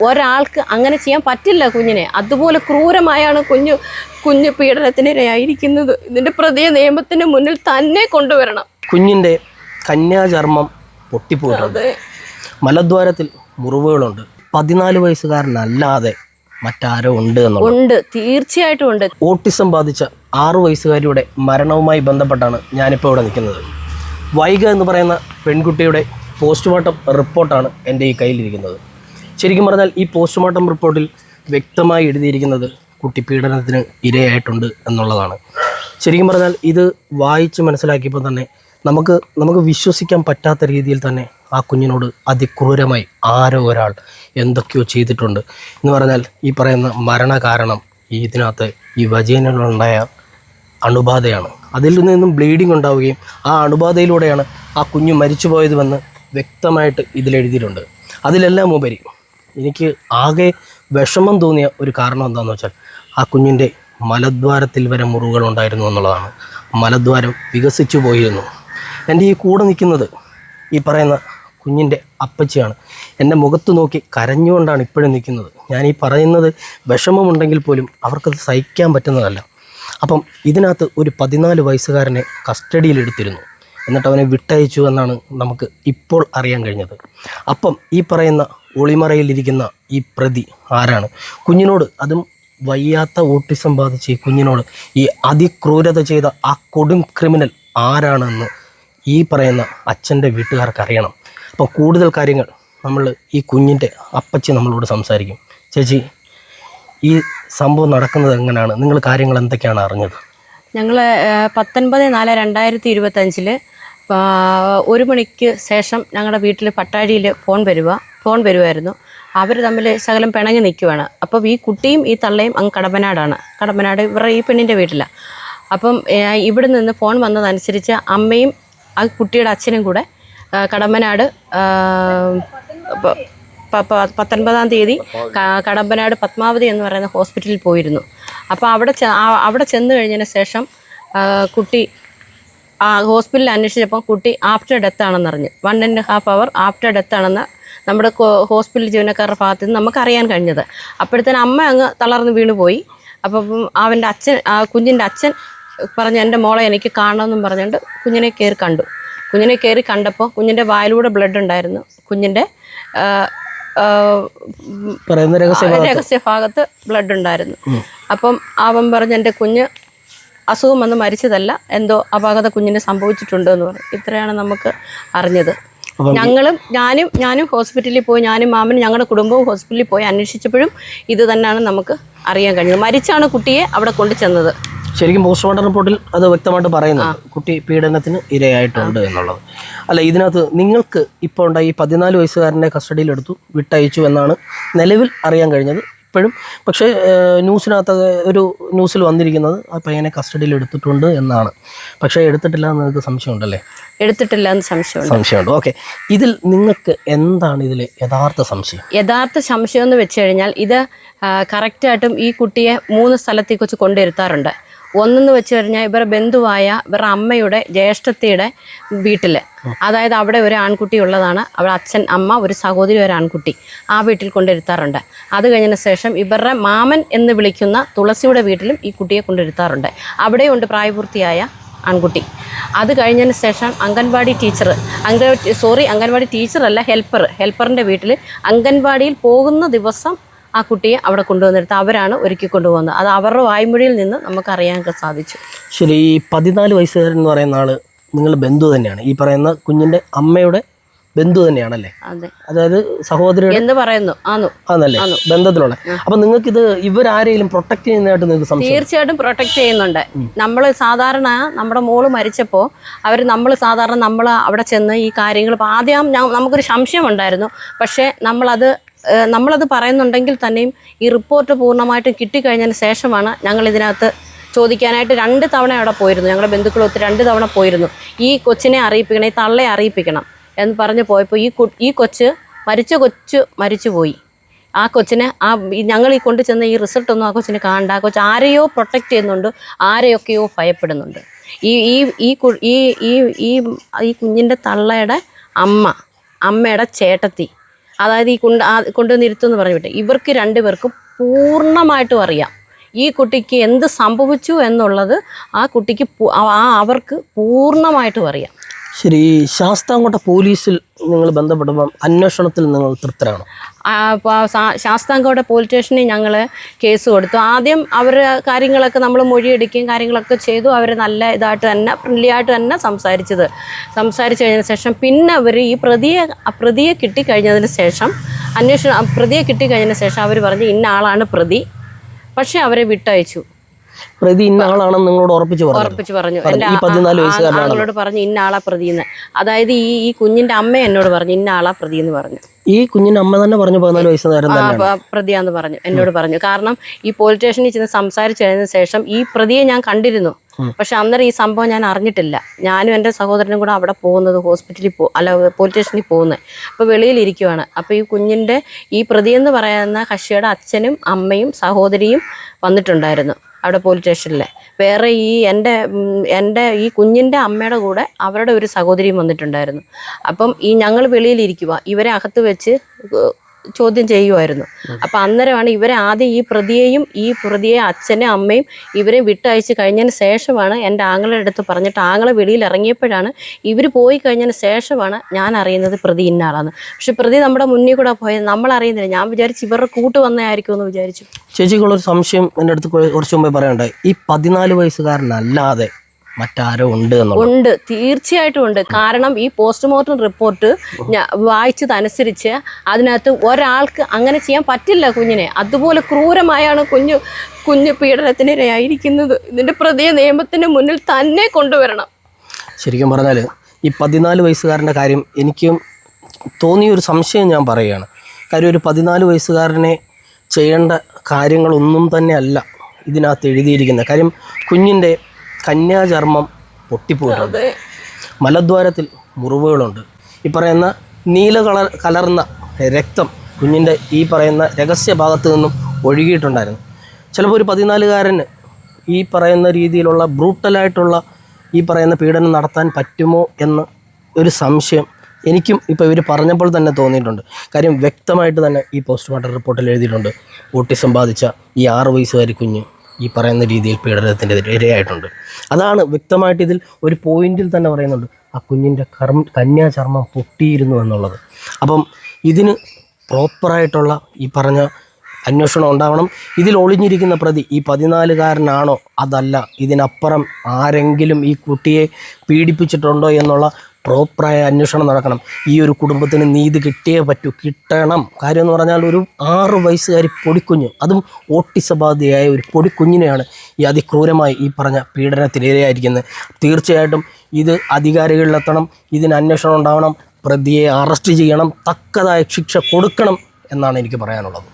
ഒരാൾക്ക് അങ്ങനെ ചെയ്യാൻ പറ്റില്ല കുഞ്ഞിനെ. അതുപോലെ ക്രൂരമായാണ് കുഞ്ഞു കുഞ്ഞു പീഡനത്തിനിരയായിരിക്കുന്നത്. ഇതിന്റെ പ്രതിയെ നിയമത്തിന് മുന്നിൽ തന്നെ കൊണ്ടുവരണം. കുഞ്ഞിന്റെ കന്യാചർമ്മം പൊട്ടിപ്പോയിട്ടുണ്ട്. മലദ്വാരത്തിൽ മുറിവുകളുണ്ട്. പതിനാല് വയസ്സുകാരനല്ലാതെ മറ്റാരോ ഉണ്ട് ഉണ്ട്. തീർച്ചയായിട്ടും ഉണ്ട്. ഓട്ടിസം ബാധിച്ച ആറു വയസ്സുകാരിയുടെ മരണവുമായി ബന്ധപ്പെട്ടാണ് ഞാനിപ്പോൾ ഇവിടെ നിൽക്കുന്നത്. വൈഗ എന്ന് പറയുന്ന പെൺകുട്ടിയുടെ പോസ്റ്റ്മോർട്ടം റിപ്പോർട്ടാണ് എന്റെ ഈ കയ്യിലിരിക്കുന്നത്. ശരിക്കും പറഞ്ഞാൽ ഈ പോസ്റ്റ്മോർട്ടം റിപ്പോർട്ടിൽ വ്യക്തമായി എഴുതിയിരിക്കുന്നത് കുട്ടി പീഡനത്തിന് ഇരയായിട്ടുണ്ട് എന്നുള്ളതാണ്. ശരിക്കും പറഞ്ഞാൽ ഇത് വായിച്ച് മനസ്സിലാക്കിയപ്പോൾ തന്നെ നമുക്ക് നമുക്ക് വിശ്വസിക്കാൻ പറ്റാത്ത രീതിയിൽ തന്നെ ആ കുഞ്ഞിനോട് അതിക്രൂരമായി ആരോ ഒരാൾ എന്തൊക്കെയോ ചെയ്തിട്ടുണ്ട്. എന്ന് പറഞ്ഞാൽ ഈ പറയുന്ന മരണ കാരണം ഈ ഇതിനകത്ത് ഈ വജീനങ്ങളുണ്ടായ അണുബാധയാണ്. അതിൽ നിന്നും ബ്ലീഡിംഗ് ഉണ്ടാവുകയും ആ അണുബാധയിലൂടെയാണ് ആ കുഞ്ഞ് മരിച്ചു പോയതുമെന്ന് വ്യക്തമായിട്ട് ഇതിലെഴുതിയിട്ടുണ്ട്. അതിലെല്ലാം ഉപരി എനിക്ക് ആകെ വിഷമം തോന്നിയ ഒരു കാരണം എന്താണെന്ന് വെച്ചാൽ ആ കുഞ്ഞിന്റെ മലദ്വാരത്തിൽ വരെ മുറിവുകൾ ഉണ്ടായിരുന്നു എന്നുള്ളതാണ്. മലദ്വാരം വികസിച്ചു പോയിരുന്നു. എന്റെ ഈ കൂടെ നിൽക്കുന്നത് ഈ പറയുന്ന കുഞ്ഞിന്റെ അപ്പച്ചിയാണ്. എന്റെ മുഖത്ത് നോക്കി കരഞ്ഞുകൊണ്ടാണ് ഇപ്പോഴും നിൽക്കുന്നത്. ഞാൻ ഈ പറയുന്നത് വിഷമമുണ്ടെങ്കിൽ പോലും അവർക്കത് സഹിക്കാൻ പറ്റുന്നതല്ല. അപ്പം ഇതിനകത്ത് ഒരു പതിനാല് വയസ്സുകാരനെ കസ്റ്റഡിയിലെടുത്തിരുന്നു എന്നിട്ട് അവനെ വിട്ടയച്ചു എന്നാണ് നമുക്ക് ഇപ്പോൾ അറിയാൻ കഴിഞ്ഞത്. അപ്പം ഈ പറയുന്ന ഒളിമറയിലിരിക്കുന്ന ഈ പ്രതി ആരാണ്? കുഞ്ഞിനോട് അതും വയ്യാത്ത ഓട്ടിസം ബാധിച്ച ഈ കുഞ്ഞിനോട് ഈ അതിക്രൂരത ചെയ്ത ആ കൊടും ക്രിമിനൽ ആരാണെന്ന് ഈ പറയുന്ന അച്ഛന്റെ വീട്ടുകാർക്ക് അറിയണം. അപ്പോൾ കൂടുതൽ കാര്യങ്ങൾ നമ്മൾ ഈ കുഞ്ഞിന്റെ അപ്പച്ചി നമ്മളോട് സംസാരിക്കും. ചേച്ചി ഈ സംഭവം നടക്കുന്നത് എങ്ങനെയാണ്? നിങ്ങൾ കാര്യങ്ങൾ എന്തൊക്കെയാണ് അറിഞ്ഞത്? ഞങ്ങൾ പത്തൊൻപത് നാല് രണ്ടായിരത്തി ഇരുപത്തഞ്ചിൽ ഒരു മണിക്ക് ശേഷം ഞങ്ങളുടെ വീട്ടിൽ പട്ടാഴിയിൽ ഫോൺ വരുക ഫോൺ വരുമായിരുന്നു അവർ തമ്മിൽ ശകലം പിണങ്ങി നിൽക്കുവാണ് അപ്പം ഈ കുട്ടിയും ഈ തള്ളയും അങ്ങ് കടമ്പനാടാണ്. കടമ്പനാട് ഇവരുടെ ഈ പെണ്ണിന്റെ വീട്ടിലാണ് അപ്പം ഇവിടെ നിന്ന് ഫോൺ വന്നതനുസരിച്ച് അമ്മയും ആ കുട്ടിയുടെ അച്ഛനും കൂടെ കടമ്പനാട് പത്തൊൻപതാം തീയതി കടമ്പനാട് പത്മാവതി എന്ന് പറയുന്ന ഹോസ്പിറ്റലിൽ പോയിരുന്നു. അപ്പോൾ അവിടെ അവിടെ ചെന്ന് കഴിഞ്ഞതിന് ശേഷം കുട്ടി ഹോസ്പിറ്റലിൽ അന്വേഷിച്ചപ്പോൾ കുട്ടി ആഫ്റ്റർ ഡെത്ത് ആണെന്ന് അറിഞ്ഞു. One and half hour after death ആണെന്ന് നമ്മുടെ ഹോസ്പിറ്റൽ ജീവനക്കാരുടെ ഭാഗത്ത് നിന്ന് നമുക്ക് അറിയാൻ കഴിഞ്ഞത്. അപ്പോഴത്തേന് അമ്മ അങ്ങ് തളർന്ന് വീണ് പോയി. അപ്പം അവന്റെ അച്ഛൻ ആ കുഞ്ഞിന്റെ അച്ഛൻ പറഞ്ഞു എന്റെ മോളെ എനിക്ക് കാണണമെന്നും പറഞ്ഞുകൊണ്ട് കുഞ്ഞിനെ കയറി കണ്ടു. കുഞ്ഞിനെ കയറി കണ്ടപ്പോൾ കുഞ്ഞിന്റെ വായിലൂടെ ബ്ലഡ് ഉണ്ടായിരുന്നു. കുഞ്ഞിന്റെ ആ, ആ, രഹസ്യഭാഗത്ത്. ബ്ലഡ് ഉണ്ടായിരുന്നു. അപ്പം അവൻ പറഞ്ഞു എന്റെ കുഞ്ഞ് അസുഖം വന്ന് മരിച്ചതല്ല. എന്തോ അപാകത കുഞ്ഞിന് സംഭവിച്ചിട്ടുണ്ട് എന്ന് പറഞ്ഞു. ഇത്രയാണ് നമുക്ക് അറിഞ്ഞത്. ഞങ്ങളും ഞാനും ഞാനും ഹോസ്പിറ്റലിൽ പോയി ഞാനും മാമനും ഞങ്ങളുടെ കുടുംബവും ഹോസ്പിറ്റലിൽ പോയി അന്വേഷിച്ചപ്പോഴും ഇത് തന്നെയാണ് നമുക്ക് അറിയാൻ കഴിഞ്ഞത്. മരിച്ചാണ് കുട്ടിയെ അവിടെ കൊണ്ടു ചെന്നത്. ശരിക്കും പോസ്റ്റ്മോർട്ടം റിപ്പോർട്ടിൽ അത് വ്യക്തമായിട്ട് പറയുന്നുണ്ട്. കുട്ടി പീഡനത്തിന് ഇരയായിട്ടുണ്ട് എന്നുള്ളത്. അല്ല ഇതിനകത്ത് നിങ്ങൾക്ക് ഇപ്പോൾ ഉണ്ടായി ഈ പതിനാല് വയസ്സുകാരനെ കസ്റ്റഡിയിലെടുത്തു വിട്ടയച്ചു എന്നാണ് നിലവിൽ അറിയാൻ കഴിഞ്ഞത്. ഇപ്പോഴും. പക്ഷേ ന്യൂസിനകത്ത് ഒരു ന്യൂസിൽ വന്നിരിക്കുന്നത് ആ പയ്യനെ കസ്റ്റഡിയിൽ എടുത്തിട്ടുണ്ട് എന്നാണ്. പക്ഷേ എടുത്തിട്ടില്ല എന്ന് നിങ്ങൾക്ക് സംശയമുണ്ടല്ലേ? എടുത്തിട്ടില്ല എന്ന് സംശയമുണ്ട്. സംശയമുണ്ട്. ഓക്കെ. ഇതിൽ നിങ്ങൾക്ക് എന്താണ് ഇതിൽ യഥാർത്ഥ സംശയം? യഥാർത്ഥ സംശയം എന്ന് വെച്ച് കഴിഞ്ഞാൽ ഇത് കറക്റ്റായിട്ടും ഈ കുട്ടിയെ മൂന്ന് സ്ഥലത്തേക്ക് വെച്ച് കൊണ്ടിരുത്താറുണ്ട് ഒന്നെന്ന് വെച്ച് കഴിഞ്ഞാൽ ഇവരുടെ ബന്ധുവായ ഇവരുടെ അമ്മയുടെ ജ്യേഷ്ഠത്തിയുടെ വീട്ടിൽ അതായത് അവിടെ ഒരു ആൺകുട്ടി ഉള്ളതാണ്. അവിടെ അച്ഛൻ അമ്മ ഒരു സഹോദരി ഒരു ആൺകുട്ടി ആ വീട്ടിൽ കൊണ്ടിരുത്താറുണ്ട് അത് കഴിഞ്ഞതിന് ശേഷം ഇവരുടെ മാമൻ എന്ന് വിളിക്കുന്ന തുളസിയുടെ വീട്ടിലും ഈ കുട്ടിയെ കൊണ്ടിരുത്താറുണ്ട് അവിടെയുണ്ട് പ്രായപൂർത്തിയായ ആൺകുട്ടി. അത് കഴിഞ്ഞതിന് ശേഷം അംഗൻവാടി ടീച്ചർ അംഗൻവാടി സോറി അംഗൻവാടി ടീച്ചറല്ല ഹെൽപ്പർ ഹെൽപ്പറിന്റെ വീട്ടിൽ അംഗൻവാടിയിൽ പോകുന്ന ദിവസം ആ കുട്ടിയെ അവിടെ കൊണ്ടുവന്നെടുത്ത് അവരാണ് ഒരുക്കി കൊണ്ടുപോകുന്നത്. അത് അവരുടെ വായ്മൊഴിയിൽ നിന്ന് നമുക്ക് അറിയാനൊക്കെ സാധിച്ചു. ശരി ഈ പതിനാല് വയസ്സുകാരൻ എന്ന് പറയുന്ന ആൾ നിങ്ങൾ ബന്ധു തന്നെയാണ്. ഈ പറയുന്ന കുഞ്ഞിന്റെ അമ്മയുടെ ബന്ധു തന്നെയാണല്ലേ? അതെ. അതായത് സഹോദരി എന്ന് പറയുന്നു. ആണല്ലേ ബന്ധത്തിലുള്ള. അപ്പൊ നിങ്ങൾക്ക് ഇത് ഇവരാരെയും പ്രൊട്ടക്ട് ചെയ്യുന്നതായിട്ട് നിങ്ങൾക്ക് സംശയം? തീർച്ചയായിട്ടും പ്രൊട്ടക്ട് ചെയ്യുന്നുണ്ട്. നമ്മൾ സാധാരണ നമ്മുടെ മോൾ മരിച്ചപ്പോൾ അവർ നമ്മൾ സാധാരണ നമ്മൾ അവിടെ ചെന്ന് ഈ കാര്യങ്ങൾ ആദ്യം നമുക്കൊരു സംശയം ഉണ്ടായിരുന്നു. പക്ഷേ നമ്മളത് നമ്മളത് പറയുന്നുണ്ടെങ്കിൽ തന്നെയും ഈ റിപ്പോർട്ട് പൂർണമായിട്ടും കിട്ടിക്കഴിഞ്ഞതിന് ശേഷമാണ് ഞങ്ങൾ ഇതിനകത്ത് ചോദിക്കാനായിട്ട് രണ്ട് തവണ അവിടെ പോയിരുന്നു. ഞങ്ങളുടെ ബന്ധുക്കളൊത്ത് രണ്ട് തവണ പോയിരുന്നു. ഈ കൊച്ചിനെ അറിയിപ്പിക്കണം ഈ തള്ളയെ അറിയിപ്പിക്കണം എന്ന് പറഞ്ഞ് പോയപ്പോൾ ഈ ഈ കൊച്ച് മരിച്ച കൊച്ച് മരിച്ചുപോയി. ആ കൊച്ചിനെ ആ ഞങ്ങൾ ഈ കൊണ്ടു ചെന്ന ഈ റിസൾട്ടൊന്നും ആ കൊച്ചിനെ കാണണ്ട. ആ കൊച്ച് ആരെയോ പ്രൊട്ടക്റ്റ് ചെയ്യുന്നുണ്ട് ആരെയൊക്കെയോ ഭയപ്പെടുന്നുണ്ട്. ഈ ഈ ഈ ഈ ഈ കുഞ്ഞിന്റെ തള്ളയുടെ അമ്മ അമ്മയുടെ ചേട്ടത്തി അതായത് ഈ കൊണ്ട് കൊണ്ടുവന്നിരുത്തുമെന്ന് പറഞ്ഞു വിട്ടു. ഇവർക്ക് രണ്ടുപേർക്കും പൂർണമായിട്ടും അറിയാം. ഈ കുട്ടിക്ക് എന്ത് സംഭവിച്ചു എന്നുള്ളത് ആ കുട്ടിക്ക് ആ അവർക്ക് പൂർണമായിട്ടും അറിയാം. ശരി ശാസ്താംകോട്ട പോലീസിൽ നിങ്ങൾ ബന്ധപ്പെടുമ്പോൾ അന്വേഷണത്തിൽ നിങ്ങൾ തൃപ്തരാണോ? ശാസ്താംകോട്ട പോലീസ് സ്റ്റേഷനിൽ ഞങ്ങൾ കേസ് കൊടുത്തു. ആദ്യം അവർ കാര്യങ്ങളൊക്കെ നമ്മൾ മൊഴിയെടുക്കുകയും കാര്യങ്ങളൊക്കെ ചെയ്തു. അവർ നല്ല ഇതായിട്ട് തന്നെ ഫ്രണ്ട്ലി ആയിട്ട് തന്നെ സംസാരിച്ചത്. സംസാരിച്ച് കഴിഞ്ഞതിന് ശേഷം പിന്നെ അവർ ഈ പ്രതിയെ പ്രതിയെ കിട്ടിക്കഴിഞ്ഞതിന് ശേഷം അന്വേഷണം പ്രതിയെ കിട്ടിക്കഴിഞ്ഞതിന് ശേഷം അവർ പറഞ്ഞു ഇന്ന ആളാണ് പ്രതി. പക്ഷേ അവരെ വിട്ടയച്ചു. പ്രതി ഇന്ന ആളാണെന്ന് നിങ്ങളോട് ഉറപ്പിച്ച് പറഞ്ഞു. ഉറപ്പിച്ച് പറഞ്ഞു. ഈ പതിനാല് പറഞ്ഞു ഇന്ന ആളാ പ്രതിന്ന് അതായത് ഈ ഈ കുഞ്ഞിന്റെ അമ്മ എന്നോട് പറഞ്ഞു ഇന്ന ആളാ പ്രതിന്ന് പറഞ്ഞു. ഈ കുഞ്ഞിന്റെ അമ്മ തന്നെ പറഞ്ഞു പതിനാല് വയസ്സ് പ്രതിയാന്ന് പറഞ്ഞു എന്നോട് പറഞ്ഞു. കാരണം ഈ പോലീസ് സ്റ്റേഷനിൽ ചെന്ന് സംസാരിച്ചു കഴിഞ്ഞ ശേഷം ഈ പ്രതിയെ ഞാൻ കണ്ടിരുന്നു. പക്ഷെ അന്നേരം ഈ സംഭവം ഞാൻ അറിഞ്ഞിട്ടില്ല. ഞാനും എന്റെ സഹോദരനും കൂടെ അവിടെ പോകുന്നത് ഹോസ്പിറ്റലിൽ പോ അല്ല പോലീസ് സ്റ്റേഷനിൽ പോകുന്നത്. അപ്പോൾ വെളിയിലിരിക്കുവാണ് അപ്പോൾ ഈ കുഞ്ഞിന്റെ ഈ പ്രതിയെന്ന് പറയുന്ന കക്ഷിയുടെ അച്ഛനും അമ്മയും സഹോദരിയും വന്നിട്ടുണ്ടായിരുന്നു. അവിടെ പോലീസ് സ്റ്റേഷനിലെ വേറെ ഈ എന്റെ എന്റെ ഈ കുഞ്ഞിന്റെ അമ്മയുടെ കൂടെ അവരുടെ ഒരു സഹോദരിയും വന്നിട്ടുണ്ടായിരുന്നു. അപ്പം ഈ ഞങ്ങൾ വെളിയിലിരിക്കുക ഇവരെ അകത്ത് വെച്ച് ചോദ്യം ചെയ്യുമായിരുന്നു അപ്പം അന്നേരമാണ് ഇവരെ ആദ്യം ഈ പ്രതിയെയും ഈ പ്രതിയെ അച്ഛനെ അമ്മയും ഇവരെ വിട്ടയച്ച് കഴിഞ്ഞതിന് ശേഷമാണ് എന്റെ ആങ്ങളുടെ അടുത്ത് പറഞ്ഞിട്ട് ആങ്ങളെ വെളിയിൽ ഇറങ്ങിയപ്പോഴാണ് ഇവർ പോയി കഴിഞ്ഞതിന് ശേഷമാണ് ഞാൻ അറിയുന്നത് പ്രതി ഇന്നാളാണ് പക്ഷെ പ്രതി നമ്മുടെ മുന്നിൽ കൂടെ പോയത് നമ്മൾ അറിയുന്നില്ല. ഞാൻ വിചാരിച്ചു ഇവരുടെ കൂട്ട് വന്നതായിരിക്കും എന്ന് വിചാരിച്ചു. ചേച്ചിക്കുള്ളൊരു സംശയം എന്റെ അടുത്ത് കുറച്ച് മുമ്പേ പറയണ്ടായി ഈ പതിനാല് വയസ്സുകാരനല്ലാതെ മറ്റാരോ ഉണ്ട് ഉണ്ട്. തീർച്ചയായിട്ടും ഉണ്ട്. കാരണം ഈ പോസ്റ്റ്മോർട്ടം റിപ്പോർട്ട് വായിച്ചതനുസരിച്ച് അതിനകത്ത് ഒരാൾക്ക് അങ്ങനെ ചെയ്യാൻ പറ്റില്ല കുഞ്ഞിനെ. അതുപോലെ ക്രൂരമായാണ് കുഞ്ഞു കുഞ്ഞ് പീഡനത്തിനിരയായിരിക്കുന്നത്. ഇതിന്റെ പ്രതിയെ നിയമത്തിന് മുന്നിൽ തന്നെ കൊണ്ടുവരണം. ശരിക്കും പറഞ്ഞാൽ ഈ പതിനാല് വയസ്സുകാരന്റെ കാര്യം എനിക്കും തോന്നിയൊരു സംശയം ഞാൻ പറയുകയാണ്. കാര്യം ഒരു പതിനാല് വയസ്സുകാരനെ ചെയ്യേണ്ട കാര്യങ്ങളൊന്നും തന്നെ അല്ല ഇതിനകത്ത് എഴുതിയിരിക്കുന്നത്. കാര്യം കുഞ്ഞിന്റെ കന്യാചർമ്മം പൊട്ടിപ്പോയിട്ടുണ്ട്. മലദ്വാരത്തിൽ മുറിവുകളുണ്ട്. ഈ പറയുന്ന നീല കളർ കലർന്ന രക്തം കുഞ്ഞിന്റെ ഈ പറയുന്ന രഹസ്യ ഭാഗത്ത് നിന്നും ഒഴുകിയിട്ടുണ്ടായിരുന്നു. ചിലപ്പോൾ ഒരു പതിനാലുകാരന് ഈ പറയുന്ന രീതിയിലുള്ള ബ്രൂട്ടലായിട്ടുള്ള ഈ പറയുന്ന പീഡനം നടത്താൻ പറ്റുമോ എന്ന് ഒരു സംശയം എനിക്കും ഇപ്പോൾ ഇവർ പറഞ്ഞപ്പോൾ തന്നെ തോന്നിയിട്ടുണ്ട്. കാര്യം വ്യക്തമായിട്ട് തന്നെ ഈ പോസ്റ്റ്മോർട്ടം റിപ്പോർട്ടിൽ എഴുതിയിട്ടുണ്ട്. ഓട്ടിസം ബാധിച്ച ഈ ആറ് വയസ്സുകാരി കുഞ്ഞ് ഈ പറയുന്ന രീതിയിൽ പീഡനത്തിന്റെ ഇരയായിട്ടുണ്ട്. അതാണ് വ്യക്തമായിട്ട് ഇതിൽ ഒരു പോയിന്റിൽ തന്നെ പറയുന്നുണ്ട്. ആ കുഞ്ഞിന്റെ കർമ്മ കന്യാചർമ്മം പൊട്ടിയിരുന്നു എന്നുള്ളത്. അപ്പം ഇതിന് പ്രോപ്പറായിട്ടുള്ള ഈ പറഞ്ഞ അന്വേഷണം ഉണ്ടാവണം. ഇതിൽ ഒളിഞ്ഞിരിക്കുന്ന പ്രതി ഈ പതിനാലുകാരനാണോ? അതല്ല. ഇതിനപ്പുറം ആരെങ്കിലും ഈ കുട്ടിയെ പീഡിപ്പിച്ചിട്ടുണ്ടോ എന്നുള്ള പ്രോപ്പറായ അന്വേഷണം നടക്കണം. ഈ ഒരു കുടുംബത്തിന് നീതി കിട്ടിയേ പറ്റൂ. കിട്ടണം. കാര്യം എന്ന് പറഞ്ഞാൽ ഒരു ആറ് വയസ്സുകാരി പൊടിക്കുഞ്ഞ്. അതും ഓട്ടിസബാധയായ ഒരു പൊടിക്കുഞ്ഞിനെയാണ് ഈ അതിക്രൂരമായി ഈ പറഞ്ഞ പീഡനത്തിനിരയായിരിക്കുന്നത്. തീർച്ചയായിട്ടും ഇത് അധികാരികളിലെത്തണം. ഇതിന് അന്വേഷണം ഉണ്ടാവണം. പ്രതിയെ അറസ്റ്റ് ചെയ്യണം. തക്കതായ ശിക്ഷ കൊടുക്കണം എന്നാണ് എനിക്ക് പറയാനുള്ളത്.